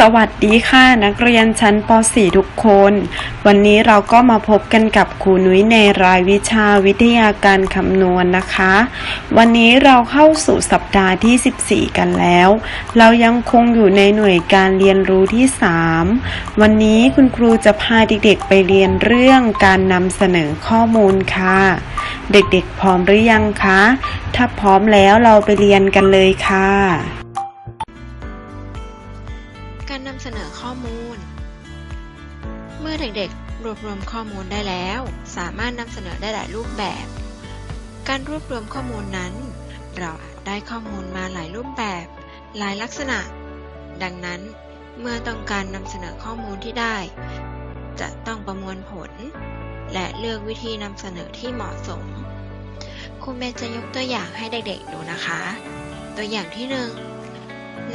สวัสดีค่ะนักเรียนชั้นป .4 ทุกคน วันนี้เราก็มาพบกันกับครูนุ้ยในรายวิชาวิทยาการคำนวณนะคะ วันนี้เราเข้าสู่สัปดาห์ที่ 14 กันแล้ว เรายังคงอยู่ในหน่วยการเรียนรู้ที่ 3 วันนี้คุณครูจะพาเด็กๆไปเรียนเรื่องการนำเสนอข้อมูลค่ะ เด็กๆพร้อมหรือยังคะ ถ้าพร้อมแล้วเราไปเรียนกันเลยค่ะ สนอข้อมูล เมื่อเด็กๆ รวบรวมข้อมูลได้แล้ว สามารถนำเสนอได้หลายรูปแบบ การรวบรวมข้อมูลนั้น เราอาจได้ข้อมูลมาหลายรูปแบบ หลายลักษณะ ดังนั้น เมื่อต้องการนำเสนอข้อมูลที่ได้ จะต้องประมวลผล และเลือกวิธีนำเสนอที่เหมาะสมครูเมย์จะยกตัวอย่างให้เด็กๆดูนะคะ ตัวอย่างที่หนึ่ง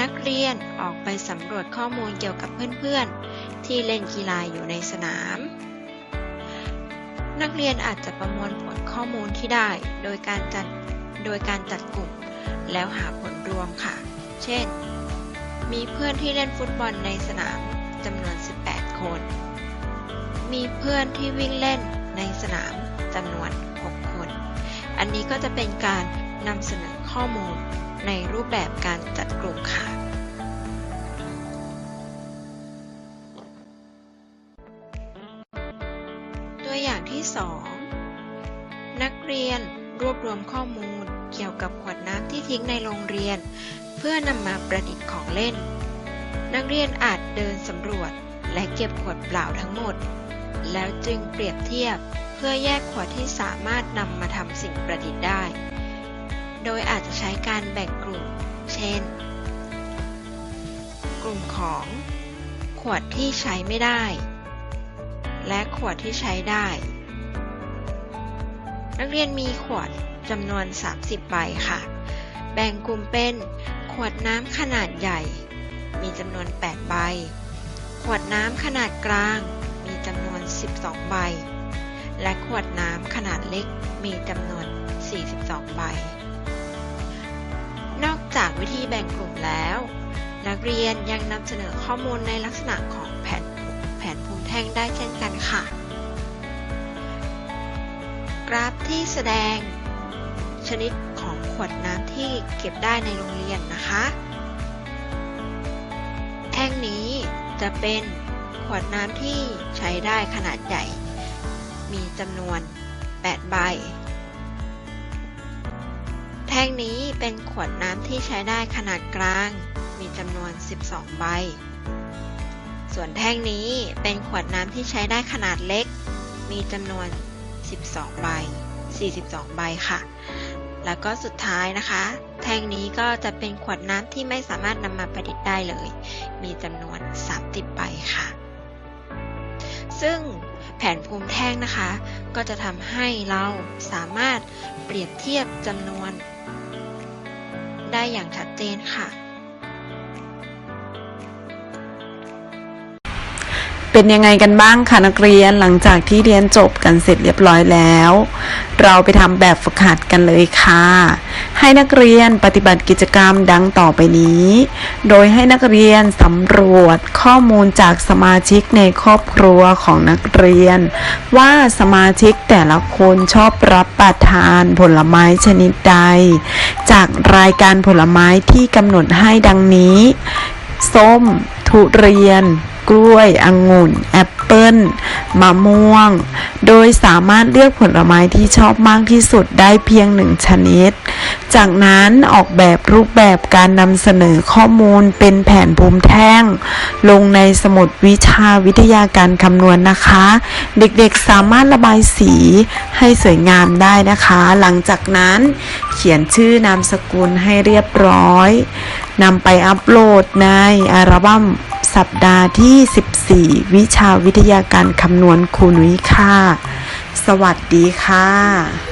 นักเรียนออกไปสำรวจข้อมูลเกี่ยวกับเพื่อนๆ ที่เล่นกีฬาอยู่ในสนาม นักเรียนอาจจะประมวลผลข้อมูลที่ได้ โดยการจัดโดยการจัดกลุ่ม แล้วหาผลรวมค่ะ เช่น มีเพื่อนที่เล่นฟุตบอลในสนามจำนวน 18 คน มีเพื่อนที่วิ่งเล่นในสนามจำนวน 6 คน อันนี้ก็จะเป็นการนำเสนอข้อมูล ในรูปแบบการจัดกลุ่มค่ะ ตัวอย่างที่ 2 นักเรียนรวบรวมข้อมูลเกี่ยวกับขวดน้ำที่ทิ้งในโรงเรียน เพื่อนำมาประดิษฐ์ของเล่น นักเรียนอาจเดินสำรวจและเก็บขวดเปล่าทั้งหมด แล้วจึงเปรียบเทียบเพื่อแยกขวดที่สามารถนำมาทำสิ่งประดิษฐ์ได้ โดยอาจจะใช้การแบ่งกลุ่ม เช่น กลุ่มของ ขวดที่ใช้ไม่ได้ และขวดที่ใช้ได้ นักเรียนมีขวดจำนวน 30 ใบค่ะ แบ่งกลุ่มเป็น ขวดน้ำขนาดใหญ่ มีจำนวน 8 ใบ ขวดน้ำขนาดกลาง มีจำนวน 12 ใบ และขวดน้ำขนาดเล็ก มีจำนวน 42 ใบนอก จากวิธีแบ่งกลุ่มแล้ว นักเรียนยังนำเสนอข้อมูลในลักษณะของแผนแผนภูมิแท่งได้เช่นกันค่ะ กราฟที่แสดง ชนิดของขวดน้ำที่เก็บได้ในโรงเรียนนะคะแท่งนี้จะเป็นขวดน้ำที่ใช้ได้ขนาดใหญ่ มีจำนวน 8 ใบ แท่งนี้เป็นขวดน้ำที่ใช้ได้ขนาดกลาง มีจำนวน 12 ใบ ส่วนแท่งนี้เป็นขวดน้ำที่ใช้ได้ขนาดเล็ก มีจำนวน 12 ใบ 42 ใบค่ะ แล้วก็สุดท้ายนะคะ แท่งนี้ก็จะเป็นขวดน้ำที่ไม่สามารถนำมาประดิษฐ์ได้เลย มีจำนวน 30 ใบค่ะ ซึ่งแผนภูมิแท่งนะคะ ก็จะทำให้เราสามารถเปรียบเทียบจำนวน ได้อย่างชัดเจนค่ะ เป็นยังไงกันบ้างคะนักเรียนหลังจากที่เรียนจบกันเสร็จเรียบร้อยแล้ว เราไปทำแบบฝึกหัดกันเลยค่ะ ให้นักเรียนปฏิบัติกิจกรรมดังต่อไปนี้ โดยให้นักเรียนสำรวจข้อมูลจากสมาชิกในครอบครัวของนักเรียน ว่าสมาชิกแต่ละคนชอบรับประทานผลไม้ชนิดใด จากรายการผลไม้ที่กำหนดให้ดังนี้ ส้ม ทุเรียน กล้วยองุ่น แอปเปิ้ลมะม่วง โดยสามารถเลือกผลไม้ที่ชอบมากที่สุดได้เพียงหนึ่งชนิด จากนั้นออกแบบรูปแบบการนำเสนอข้อมูลเป็นแผนภูมิแท่ง ลงในสมุดวิชาวิทยาการคำนวณนะคะ เด็กๆสามารถระบายสีให้สวยงามได้นะคะ หลังจากนั้นเขียนชื่อนามสกุลให้เรียบร้อย นำไปอัปโหลดในอัลบั้มสัปดาห์ที่ 14 วิชาวิทยาการคำนวณครูนุ้ยค่ะ สวัสดีค่ะ